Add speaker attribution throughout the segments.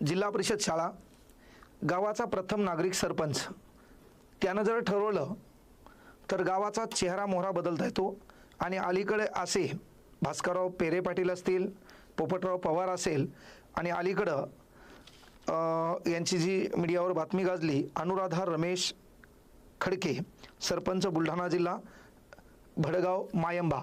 Speaker 1: जिल्हा परिषद शाळा गावाचा प्रथम नागरिक सरपंच. त्यानं जर ठरवलं तर गावाचा चेहरा मोहरा बदलता येतो आणि अलीकडे असे भास्करराव पेरे पाटील असतील पोपटराव पवार असेल आणि अलीकडं यांची जी मीडियावर बातमी गाजली अनुराधा रमेश खडके सरपंच बुलढाणा जिल्हा भडगाव मायंबा.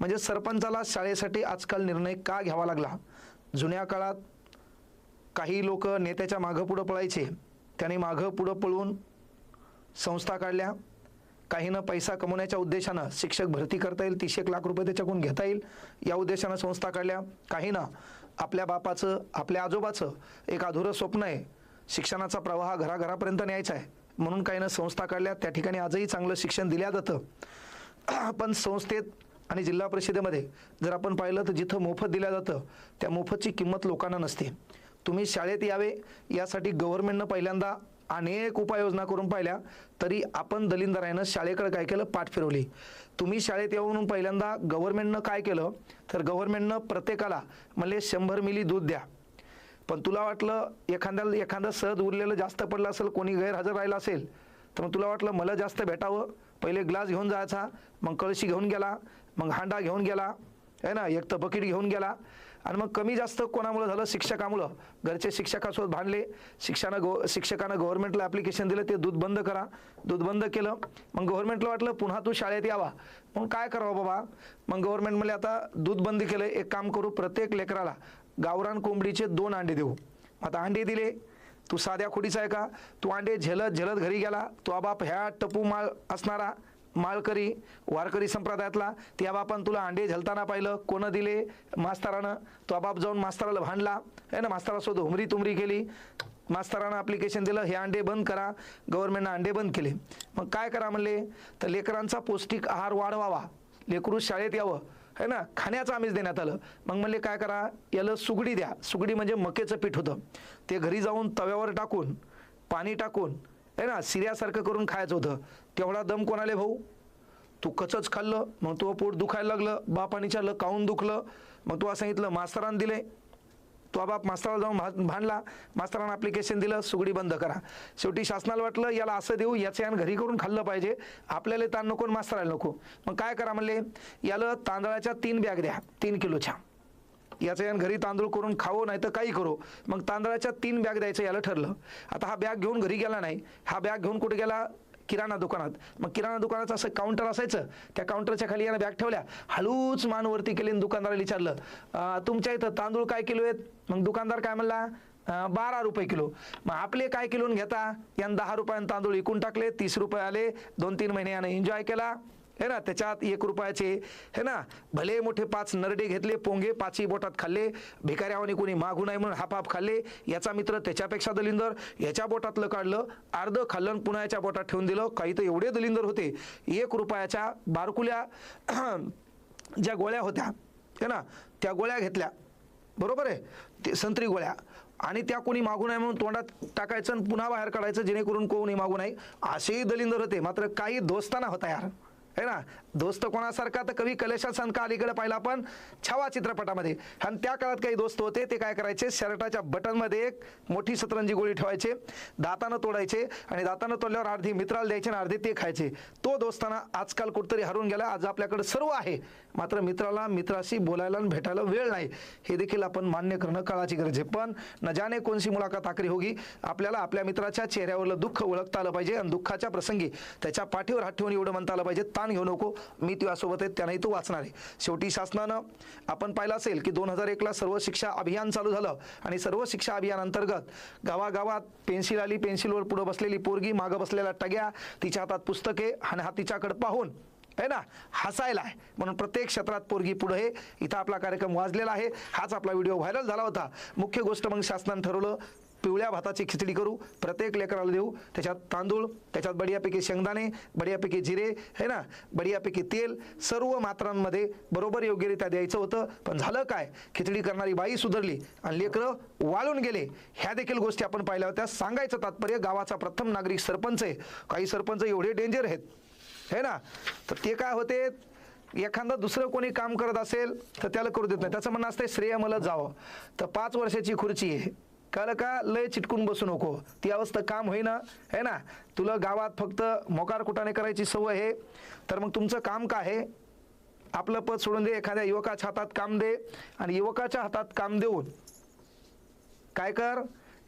Speaker 1: म्हणजे सरपंचाला शाळेसाठी आजकाल निर्णय का घ्यावा लागला? जुन्या काळात काही लोक नेत्याच्या मागं पुढं पळायचे. त्याने मागं पुढं पळून संस्था काढल्या. काहीनं पैसा कमवण्याच्या उद्देशानं शिक्षक भरती करता येईल तीस एक लाख रुपये त्याच्याकडून घेता येईल या उद्देशानं संस्था काढल्या. काहीनं आपल्या बापाचं आपल्या आजोबाचं एक अधुरं स्वप्न आहे. शिक्षणाचा प्रवाह घराघरापर्यंत न्यायचा आहे. म्हणून काहीनं संस्था काढल्या. त्या ठिकाणी आजही चांगलं शिक्षण दिल्या जातं. पण संस्थेत आणि जिल्हा परिषदेमध्ये जर आपण पाहिलं तर जिथं मोफत दिलं जातं त्या मोफतची किंमत लोकांना नसते. तुम्ही शाळेत यावे यासाठी गव्हर्नमेंटनं पहिल्यांदा अनेक उपाययोजना करून पाहिल्या तरी आपण दलिंदरायनं शाळेकडे काय केलं? पाठ फिरवली. तुम्ही शाळेत यावं म्हणून पहिल्यांदा गव्हर्नमेंटनं काय केलं? तर गव्हर्नमेंटनं प्रत्येकाला म्हणजे शंभर मिली दूध द्या. पण तुला वाटलं एखाद्याला एखादं सहज उरलेलं जास्त पडलं असेल कोणी गैरहजर राहिलं असेल तर मग तुला वाटलं मला जास्त भेटावं. पहिले ग्लास घेऊन जायचा मग कळशी घेऊन गेला मग हांडा घेऊन गेला आहे ना? एक तर बकेट घेऊन गेला आणि मग कमी जास्त कोणामुळं झालं? शिक्षकामुळं. घरचे शिक्षकासोबत भांडले. शिक्षकानं गो शिक्षकानं गव्हर्नमेंटला ॲप्लिकेशन दिलं. ते दूध बंद करा. दूध बंद केलं. मग गव्हर्नमेंटला वाटलं पुन्हा तू शाळेत यावा. मग काय करावं बाबा? मग गव्हर्नमेंट म्हणले आता दूध बंद केलं. एक काम करू. प्रत्येक लेकराला गावरान कोंबडीचे दोन अंडे देऊ. आता अंडे दिले. तू साध्या खोडीचा आहे का? तू अंडे झेलत झेलत घरी गेला. तो बाप ह्या टपू माळ असणारा. माळकरी वारकरी संप्रदायातला त्या बापानं तुला अंडे झलताना पाहिलं कोणं दिले मास्तरानं? तो बाप जाऊन मास्तराला भांडला आहे ना मास्तरासोबत हुमरी तुमरी केली. मास्तरानं अप्लिकेशन दिलं हे अंडे बंद करा. गव्हर्नमेंटनं अंडे बंद केले. मग काय करा म्हणले? तर लेकरांचा पौष्टिक आहार वाढवावा. लेकरू शाळेत यावं है ना खाण्याचं आम्हीच देण्यात आलं. मग म्हणले काय करा? याला सुगडी द्या. सुगडी म्हणजे मकेचं पीठ होतं. ते घरी जाऊन तव्यावर टाकून पाणी टाकून आहे ना सिऱ्यासारखं करून खायचं होतं. तेवढा दम कोणाले भाऊ? तू कचच खाल्लं मग तू पोट दुखायला लागलं बापाने विचारलं काऊन दुखलं? मग तू सांगितलं मास्तरान दिले. तो बाप मास्तराला जाऊन भा- भांडला. मास्तरानं अप्लिकेशन दिलं सुगडी बंद करा. शेवटी शासनाला वाटलं याला असं देऊ याचं यान घरी करून खाल्लं पाहिजे. आपल्याला ताण नको आणि मास्तराला नको. मग काय करा म्हणले? याला तांदळाच्या तीन बॅग द्या तीन किलोच्या. याचं यान घरी तांदूळ करून खावं नाही तर काही करू. मग तांदळाच्या तीन बॅग द्यायचं याला ठरलं. आता हा बॅग घेऊन घरी गेला नाही. हा बॅग घेऊन कुठे गेला? किराणा दुकानात. मग किराणा दुकानाचं असं काउंटर असायचं. त्या काउंटरच्या खाली यानं बॅग ठेवल्या. हळूच मानवरती केली दुकानदाराला विचारलं तुमच्या इथं तांदूळ काय किलो आहेत? मग दुकानदार काय म्हणला बारा रुपये किलो. मग आपले काय किलोन घेता यानं दहा रुपयानं तांदूळ विकून टाकले तीस रुपये आले दोन तीन महिने यानं एन्जॉय केला. हे ना? त्याच्यात एक रुपयाचे हे ना? भले मोठे पाच नरडे घेतले पोंगे पाचही बोटात खाल्ले भिकाऱ्यावानी कोणी मागू नाही म्हणून हाप हाप खाल्ले. याचा मित्र त्याच्यापेक्षा दलिंदर याच्या बोटातलं काढलं अर्ध खाल्लं आणि पुन्हा याच्या बोटात ठेवून दिलं. काही तर एवढे दलिंदर होते. एक रुपयाच्या बारकुल्या ज्या गोळ्या होत्या हे ना? त्या गोळ्या घेतल्या. बरोबर आहे? ते संत्री गोळ्या. आणि त्या कोणी मागू नये म्हणून तोंडात टाकायचं आणि पुन्हा बाहेर काढायचं जेणेकरून कोणी मागू नये. असेही दलिंदर होते. मात्र काही दोस्ताना होता यार. है ना? दोस्त कोणासारखा तर कवी कलेशा संका अलीकडे पाहिला आपण? छावा चित्रपटामध्ये. आणि त्या काळात काही दोस्त होते ते काय करायचे? शर्टाच्या बटनमध्ये एक मोठी सतरंजी गोळी ठेवायचे दातानं तोडायचे आणि दातानं तोडल्यावर अर्धी मित्राला द्यायचे आणि अर्धे ते खायचे. तो दोस्ताना आजकाल कुठतरी हरून गेला आज आपल्याकडे सर्व आहे. मात्र मित्राला मित्राशी बोलायला आणि भेटायला वेळ नाही. हे देखील आपण मान्य करणं काळाची गरज आहे. पण न जाणे कोणशी मुलाखत आखरी होगी आपल्याला आपल्या मित्राच्या चेहऱ्यावरलं दुःख ओळखता आलं पाहिजे आणि दुःखाच्या प्रसंगी त्याच्या पाठीवर हात ठेवून एवढं म्हणता आलं पाहिजे ताण घेऊ नको. मी तुझ्यासोबत आहे त्यांनाही तू वाचणार आहे. शेवटी शासनानं आपण पाहिलं असेल की दोन हजार एकला सर्व शिक्षा अभियान चालू झालं आणि सर्व शिक्षा अभियान अंतर्गत गावागावात पेन्सिल आली पेन्सिलवर पुढं बसलेली पोरगी मागं बसलेल्या टग्या तिच्या हातात पुस्तके आणि हा तिच्याकडे पाहून आहे ना हसायला आहे. म्हणून प्रत्येक क्षेत्रात पोरगी पुढे हे इथं आपला कार्यक्रम वाजलेला आहे. हाच आपला व्हिडिओ व्हायरल झाला होता. मुख्य गोष्ट मग शासनानं ठरवलं पिवळ्या भाताची खिचडी करू प्रत्येक लेकराला देऊ. त्याच्यात तांदूळ त्याच्यात बढियापैकी शेंगदाणे बढियापैकी जिरे है ना? बढियापैकी तेल सर्व मात्रांमध्ये बरोबर योग्यरित्या द्यायचं होतं. पण झालं काय? खिचडी करणारी बाई सुधारली आणि लेकरं वाळून गेले. ह्या देखील गोष्टी आपण पाहिल्या होत्या. सांगायचं तात्पर्य गावाचा प्रथम नागरिक सरपंच आहे. काही सरपंच एवढे डेंजर आहेत. है ना? तर ते काय होते? एखादा दुसरं कोणी काम करत असेल तर त्याला करू देत नाही. त्याचं म्हणणं असतं श्रेय मला जावं. तर पाच वर्षाची खुर्ची आहे. कळलं का लय चिटकून बसू नको? ती अवस्था काम होईना है ना? तुला गावात फक्त मोकार कुटाने करायची सवय आहे तर मग तुमचं काम काय आहे? आपलं पद सोडून दे एखाद्या युवकाच्या हातात काम दे आणि युवकाच्या हातात काम देऊन. काय कर?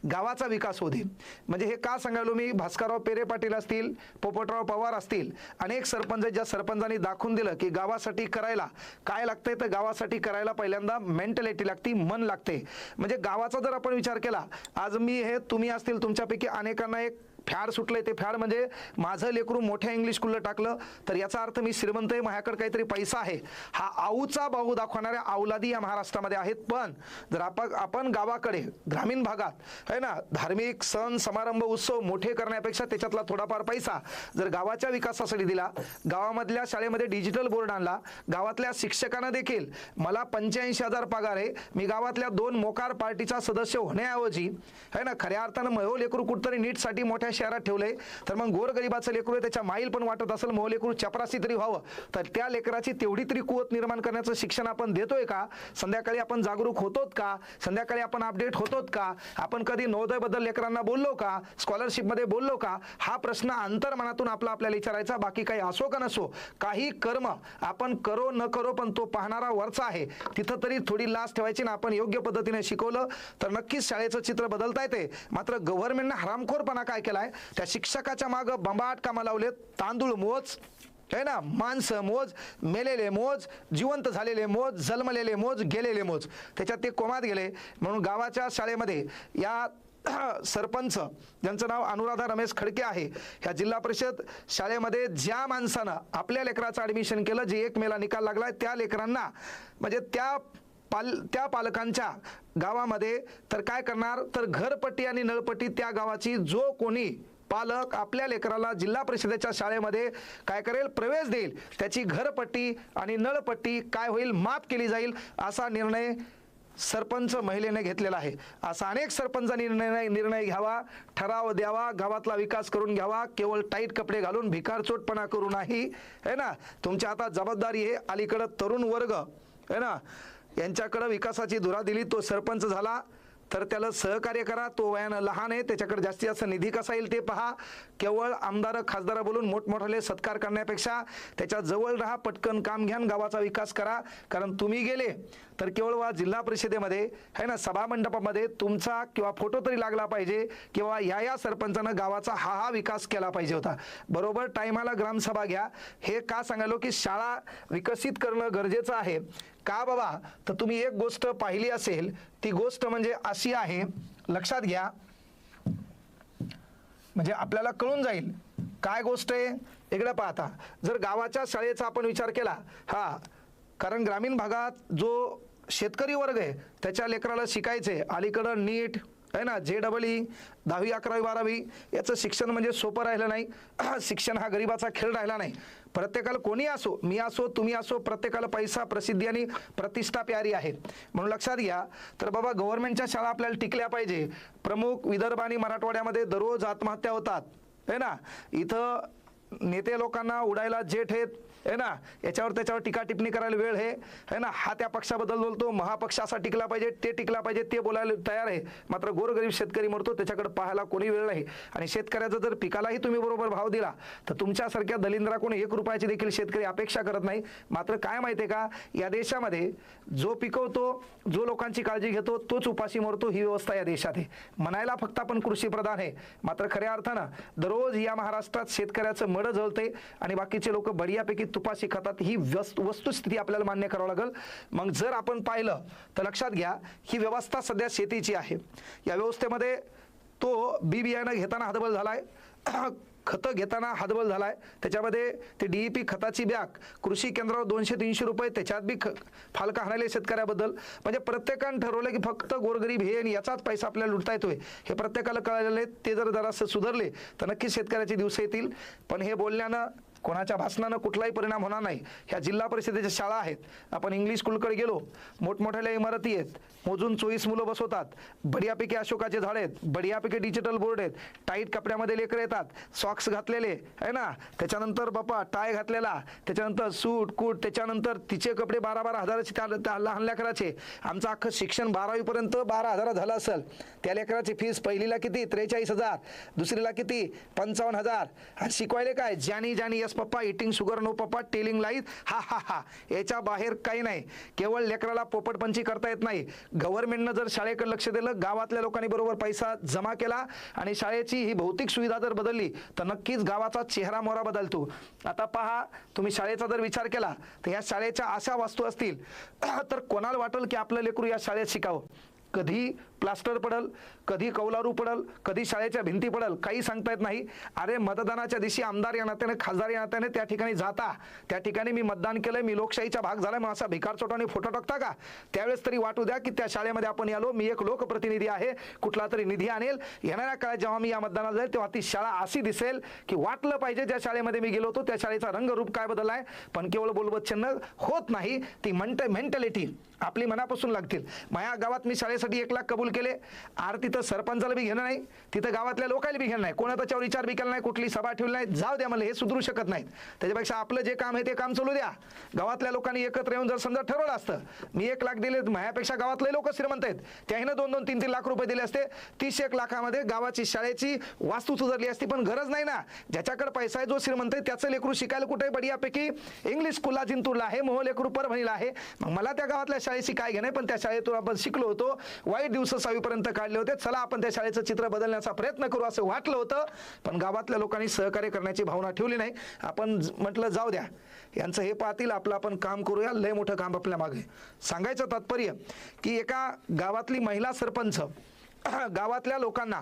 Speaker 1: गावाचा विकास होते म्हणजे हे का सांगायलो मी? भास्करराव पेरे पाटील असतील पोपटराव पवार असतील अनेक सरपंच ज्या सरपंचांनी दाखवून दिलं की गावासाठी करायला. काय लागतंय तर गावासाठी करायला पहिल्यांदा मेंटॅलिटी लागती मन लागते. म्हणजे गावाचा जर आपण विचार केला आज मी हे तुम्ही असतील तुमच्यापैकी अनेकांना एक फॅड सुटलंय ते फॅड म्हणजे माझं लेकरू मोठ्या इंग्लिश स्कूलला टाकलं तर याचा अर्थ मी श्रीमंत आहे माझ्याकडे काहीतरी पैसा आहे. हा आऊचा बाहू दाखवणाऱ्या औलादी या महाराष्ट्रामध्ये आहेत. पण जर आपण आपण गावाकडे ग्रामीण भागात आहे ना धार्मिक सण समारंभ उत्सव मोठे करण्यापेक्षा त्याच्यातला थोडाफार पैसा जर गावाच्या विकासासाठी दिला गावामधल्या शाळेमध्ये डिजिटल बोर्ड आणला गावातल्या शिक्षकांना देखील मला पंच्याऐंशी हजार पगार आहे मी गावातल्या दोन मोकार पार्टीचा सदस्य होण्याऐवजी है ना खऱ्या अर्थानं मयो लेकरू कुठतरी नीटसाठी मोठ्या शहरात ठेवलंय. तर मग गोरगरिबाचं लेकरू आहे त्याच्या माईल पण वाटत असेल महो लेकरू चपरासी तरी व्हावं. तर त्या लेकराची तेवढी तरी कुवत निर्माण करण्याचं शिक्षण आपण देतोय का? संध्याकाळी आपण जागरूक होतोत का? संध्याकाळी आपण अपडेट होतोत का? आपण कधी नवोदयबद्दल लेकरांना बोललो का? स्कॉलरशिपमध्ये बोललो का? हा प्रश्न अंतर्मनातून आपला आपल्याला विचारायचा बाकी काही असो का नसो. काही कर्म आपण करो न करो पण तो पाहणारा वरचा आहे. तिथं तरी थोडी लाच ठेवायची ना आपण योग्य पद्धतीने शिकवलं तर नक्कीच शाळेचं चित्र बदलता येते. मात्र गव्हर्नमेंटनं हरामखोरपणा काय केला काय त्या शिक्षकाच्या मागं बंबाट कामा लावलेत. तांदूळ मोज आहे ना? माणसं मोज मेलेले मोज जिवंत झालेले मोज जन्मलेले मोज गेलेले मोज. त्याच्यात ते कोमात गेले. म्हणून गावाच्या शाळेमध्ये या सरपंच ज्यांचं नाव अनुराधा रमेश खडके आहे ह्या जिल्हा परिषद शाळेमध्ये ज्या माणसानं आपल्या लेकराचं ॲडमिशन केलं जे एक मेला निकाल लागलाय त्या लेकरांना म्हणजे त्या पाल त्या पालकांच्या गावामध्ये तर काय करणार? तर घरपट्टी आणि नळपट्टी त्या गावाची जो कोणी पालक आपल्या लेकराला जिल्हा परिषदेच्या शाळेमध्ये काय करेल? प्रवेश देईल. त्याची घरपट्टी आणि नळपट्टी काय होईल? माफ केली जाईल असा निर्णय सरपंच महिलेने घेतलेला आहे. असा अनेक सरपंचांनी निर्णय निर्णय घ्यावा ठराव द्यावा गावातला विकास करून घ्यावा केवळ टाईट कपडे घालून भिकारचोटपणा करू नाही. है ना? तुमच्या आता जबाबदारी आहे अलीकडं तरुण वर्ग. है ना? यांच्याकडं विकासाची धुरा दिली तो सरपंच झाला तर त्याला सहकार्य करा तो वयानं लहान आहे त्याच्याकडे जास्तीत जास्त निधी कसा येईल ते पहा. केवळ आमदार खासदार बोलून मोठमोठाले सत्कार करण्यापेक्षा त्याच्याजवळ राहा पटकन काम घ्यान गावाचा विकास करा. कारण तुम्ही गेले तर केवळ वा जिल्हा परिषदेमध्ये है ना सभामंडपामध्ये तुमचा किंवा फोटो तरी लागला पाहिजे किंवा या या सरपंचानं गावाचा हा हा विकास केला पाहिजे होता. बरोबर टायमाला ग्रामसभा घ्या. हे का सांगायलो की शाळा विकसित करणं गरजेचं आहे. का बाबा? तर तुम्ही एक गोष्ट पाहिली असेल ती गोष्ट म्हणजे अशी आहे लक्षात घ्या. म्हणजे आपल्याला कळून जाईल. काय गोष्ट आहे? इकडे पाहता. जर गावाच्या शाळेचा आपण विचार केला हा कारण ग्रामीण भागात जो शेतकरी वर्ग आहे. त्याच्या लेकराला शिकायचे अलीकडं नीट आहे ना जे डबल ई दहावी अकरावी बारावी याचं शिक्षण म्हणजे सोपं राहिलं नाही. शिक्षण हा गरिबाचा खेळ राहिला नाही. प्रत्येकाला कोणी असो मी असो तुम्ही असो प्रत्येकाला पैसा प्रसिद्धी आणि प्रतिष्ठा प्यारी आहे. म्हणून लक्षात घ्या. तर बाबा गव्हर्नमेंटच्या शाळा आपल्याला टिकल्या पाहिजे. प्रमुख विदर्भ आणि मराठवाड्यामध्ये दररोज आत्महत्या होतात. है ना? इथं नेते लोकांना उडायला जेठ आहेत. आहे ना? याच्यावर त्याच्यावर टीका टिप्पणी करायला वेळ आहे. है ना? हा त्या पक्षाबद्दल बोलतो. महापक्ष असा टिकला पाहिजे ते टिकला पाहिजे ते बोलायला तयार आहे. मात्र गोरगरीब शेतकरी मरतो त्याच्याकडे पाहायला कोणी वेळ नाही. आणि शेतकऱ्याचा जर पिकालाही तुम्ही बरोबर भाव दिला तर तुमच्यासारख्या दलिंद्रा कोणी एक रुपयाची देखील शेतकरी अपेक्षा करत नाही. मात्र काय माहिती आहे का? या देशामध्ये जो पिकवतो जो लोकांची काळजी घेतो तोच उपाशी मरतो ही व्यवस्था या देशात आहे. म्हणायला फक्त आपण कृषीप्रधान आहे. मात्र खऱ्या अर्थानं दररोज या महाराष्ट्रात शेतकऱ्याचं मड जळते आणि बाकीचे लोक बढियापैकी तुपाशी खातात ही व्यस्त वस्तुस्थिती आपल्याला मान्य करावं लागेल. मग जर आपण पाहिलं तर लक्षात घ्या ही व्यवस्था सध्या शेतीची आहे. या व्यवस्थेमध्ये तो बी बियाणं घेताना हतबल आहे खतं घेताना हातबल झाला आहे त्याच्यामध्ये ते डी ए पी खताची बॅग कृषी केंद्रावर दोनशे तीनशे रुपये त्याच्यात बी ख फालका हाणायले शेतकऱ्याबद्दल. म्हणजे प्रत्येकानं ठरवलं की फक्त गोरगरीब हे आणि याचाच पैसा आपल्याला लुटता येतोय. हे प्रत्येकाला कळलेलं आहे ते जर जरासं सुधारले तर नक्कीच शेतकऱ्याचे दिवस येतील. पण हे बोलण्यानं कोणाच्या भाषणानं कुठलाही परिणाम होणार नाही. ह्या जिल्हा परिषदेच्या शाळा आहेत. आपण इंग्लिश स्कूलकडे गेलो. मोठमोठ्या इमारती आहेत. मोजून चोवीस मुलं बसवतात. बढियापैकी अशोकाचे झाड आहेत. बढियापैकी डिजिटल बोर्ड आहेत. टाईट कपड्यामध्ये लेकरं येतात. सॉक्स घातलेले आहे ना? त्याच्यानंतर बापा टाय घातलेला. त्याच्यानंतर सूट कूट त्याच्यानंतर तिचे कपडे बारा बारा हजाराचे त्या लहान लेकराचे. आमचं अख्खं शिक्षण बारावीपर्यंत बारा हजार झालं असेल. त्या लेकराची फीस पहिलीला किती? त्रेचाळीस हजार. दुसरीला किती? पंचावन्न हजार. आणि शिकवायले काय? Johnny Johnny yes papa eating sugar no papa telling lies ha ha ha. याच्या बाहेर काही नाही. केवळ लेकराला पोपटपंची करता येत नाही. गव्हर्नमेंटनं जर शाळेकडे लक्ष दिलं गावातल्या लोकांनी बरोबर पैसा जमा केला आणि शाळेची ही भौतिक सुविधा जर बदलली तर नक्कीच गावाचा चेहरा मोहरा बदलतो. आता पहा तुम्ही शाळेचा जर विचार केला तर या शाळेच्या अशा वास्तू असतील. तर कोणाला वाटेल की आपलं लेकरू या शाळेत शिकावं? कधी प्लास्टर पडल कधी कौलारू पडल कधी शाळेच्या भिंती पडल काही सांगता येत नाही. अरे मतदानाच्या दिवशी आमदार या नात्याने खासदार या नात्याने त्या ठिकाणी जाता. त्या ठिकाणी मी मतदान केलंय मी लोकशाहीचा भाग झालाय मग असा भिकार चोटाने फोटो टाकता का? त्यावेळेस तरी वाटू द्या की त्या शाळेमध्ये आपण यालो मी एक लोकप्रतिनिधी आहे कुठला तरी निधी आणेल. येणाऱ्या काळात जेव्हा मी या मतदानाला जाईल तेव्हा ती शाळा अशी दिसेल की वाटलं पाहिजे ज्या शाळेमध्ये मी गेलो होतो त्या शाळेचा रंगरूप काय बदललाय? पण केवळ बोलबच्चन होत नाही. ती मेंट मेंटॅलिटी आपली मनापासून लागतील. माझ्या गावात मी शाळेसाठी एक लाख कबूल केले. आर तिथं सरपंचाला बी घेणं नाही. तिथं गावातल्या लोकांना बी घेणं नाही. कोणा त्याच्यावर विचार बी केला नाही कुठली सभा ठेवली नाही. जाऊ द्या मला हे सुधरू शकत नाहीत. त्याच्यापेक्षा आपलं जे काम आहे ते काम चालू द्या. गावातल्या लोकांनी एकत्र येऊन जर समजा ठरवलं असतं मी एक लाख दिले माझ्यापेक्षा गावातले लोक श्रीमंत आहेत. त्याहीनं दोन दोन तीन तीन लाख रुपये दिले असते. तीस एक लाखामध्ये गावाची शाळेची वास्तू सुधारली असती. पण गरज नाही ना. ज्याच्याकडे पैसा आहे जो श्रीमंत आहे त्याचं लेकरू शिकायला कुठे बढियापैकी इंग्लिश स्कूलला जिंतूरला आहे मोह लेकरू परभणीला आहे. मग मला त्या गावातल्या शाळेशी काय घेणं पण त्या शाळेतून आपण शिकलो होतो. वाईट दिवस सहावीपर्यंत काढले होते. चला आपण त्या शाळेचं चित्र बदलण्याचा प्रयत्न करू असं वाटलं होतं. पण गावातल्या लोकांनी सहकार्य करण्याची भावना ठेवली नाही. आपण म्हटलं जाऊ द्या. यांचं हे पाहतील आपलं आपण काम करूया. लय मोठं काम आपल्या मागे. सांगायचं तात्पर्य की एका गावातली महिला सरपंच गावातल्या लोकांना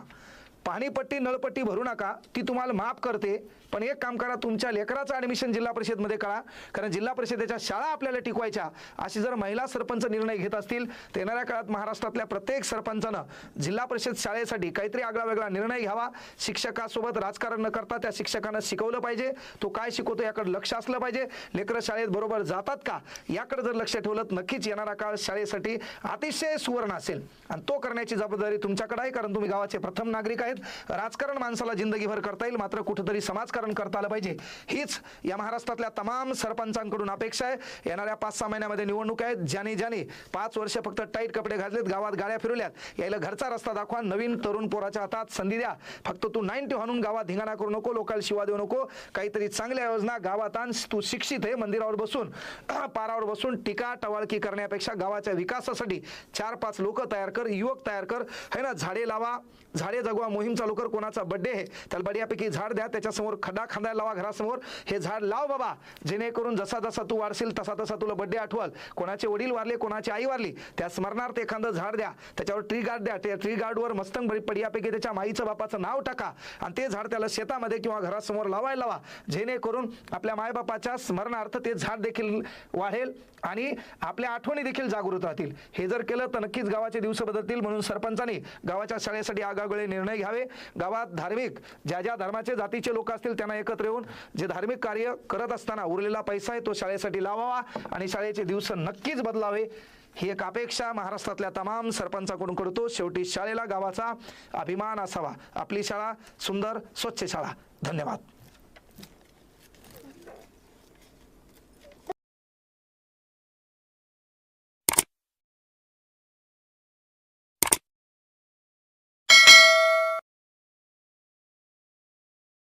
Speaker 1: पाणीपट्टी नळपट्टी भरू नका. ती तुम्हाला माफ करते. पण एक काम करा तुमच्या लेकराचं ॲडमिशन जिल्हा परिषदमध्ये करा. कारण जिल्हा परिषदेच्या शाळा आपल्याला टिकवायच्या. अशी जर महिला सरपंच निर्णय घेत असतील तर येणाऱ्या काळात महाराष्ट्रातल्या प्रत्येक सरपंचानं जिल्हा परिषद शाळेसाठी काहीतरी आगळा वेगळा निर्णय घ्यावा. शिक्षकासोबत राजकारण न करता त्या शिक्षकानं शिकवलं पाहिजे. तो काय शिकवतो याकडे लक्ष असलं पाहिजे. लेकरं शाळेत बरोबर जातात का याकडे जर लक्ष ठेवलं तर नक्कीच येणारा काळ शाळेसाठी अतिशय सुवर्ण असेल. आणि तो करण्याची जबाबदारी तुमच्याकडे आहे कारण तुम्ही गावाचे प्रथम नागरिक आहे. आहेत. राजकारण माणसाला जिंदगीभर करता येईल मात्र कुठंतरी समाजकारण करता आलं पाहिजे. हीच या महाराष्ट्रातल्या तमाम सरपंचांकडून अपेक्षा आहे. येणाऱ्या पाच सहा महिन्यामध्ये निवडणूक आहेत. ज्याने ज्याने पाच वर्ष फक्त टाईट कपडे घातलेत गावात गाड्या फिरवल्यात. यायला घरचा रस्ता दाखवा नवीन तरुण पोराच्या हातात संधी द्या. फक्त तू नाईन्टी हाणून गावात धिंगाणा करू नको लोकांना शिवा देऊ नको. काहीतरी चांगल्या योजना गावात आण. तू शिक्षित आहे मंदिरावर बसून. पारावर बसून टीका टवाळकी करण्यापेक्षा गावाच्या विकासासाठी चार पाच लोक तयार कर युवक तयार कर. है ना? झाडे लावा झाडे जगवा मोहीम चालू कर कोणाचा बड्डे आहे त्याला बढियापैकी झाड द्या त्याच्यासमोर खड्डा खांदा लावा घरासमोर. हे झाड लाव बाबा जेणेकरून जसा जसा तू वाढशील तसा तसा तुला बड्डे आठवाल. कोणाचे वडील वारले कोणाची आई वारली त्या स्मरणार्थ एखादं झाड द्या त्याच्यावर ट्री गार्ड द्या त्या ट्री गार्डवर मस्तंग बरी पडियापैकी त्याच्या माईचं बापाचं नाव टाका आणि ते झाड त्याला शेतामध्ये किंवा घरासमोर लावायला लावा. जेणेकरून आपल्या मायबापाच्या स्मरणार्थ ते झाड देखील वाढेल आणि आपल्या आठवणी देखील जागृत राहतील. हे जर केलं तर नक्कीच गावाचे दिवस बदलतील म्हणून सरपंचांनी गावाच्या शाळेसाठी आगागळे निर्णय घ्यावे गावात धार्मिक ज्या ज्या धर्माचे जातीचे लोक असतील त्यांना एकत्र येऊन जे धार्मिक कार्य करत असताना उरलेला पैसा आहे तो शाळेसाठी लावावा आणि शाळेचे दिवस नक्कीच बदलावे. ही एक अपेक्षा महाराष्ट्रातल्या तमाम सरपंचाकडून करतो. शेवटी शाळेला गावाचा अभिमान असावा. आपली शाळा सुंदर स्वच्छ शाळा. धन्यवाद.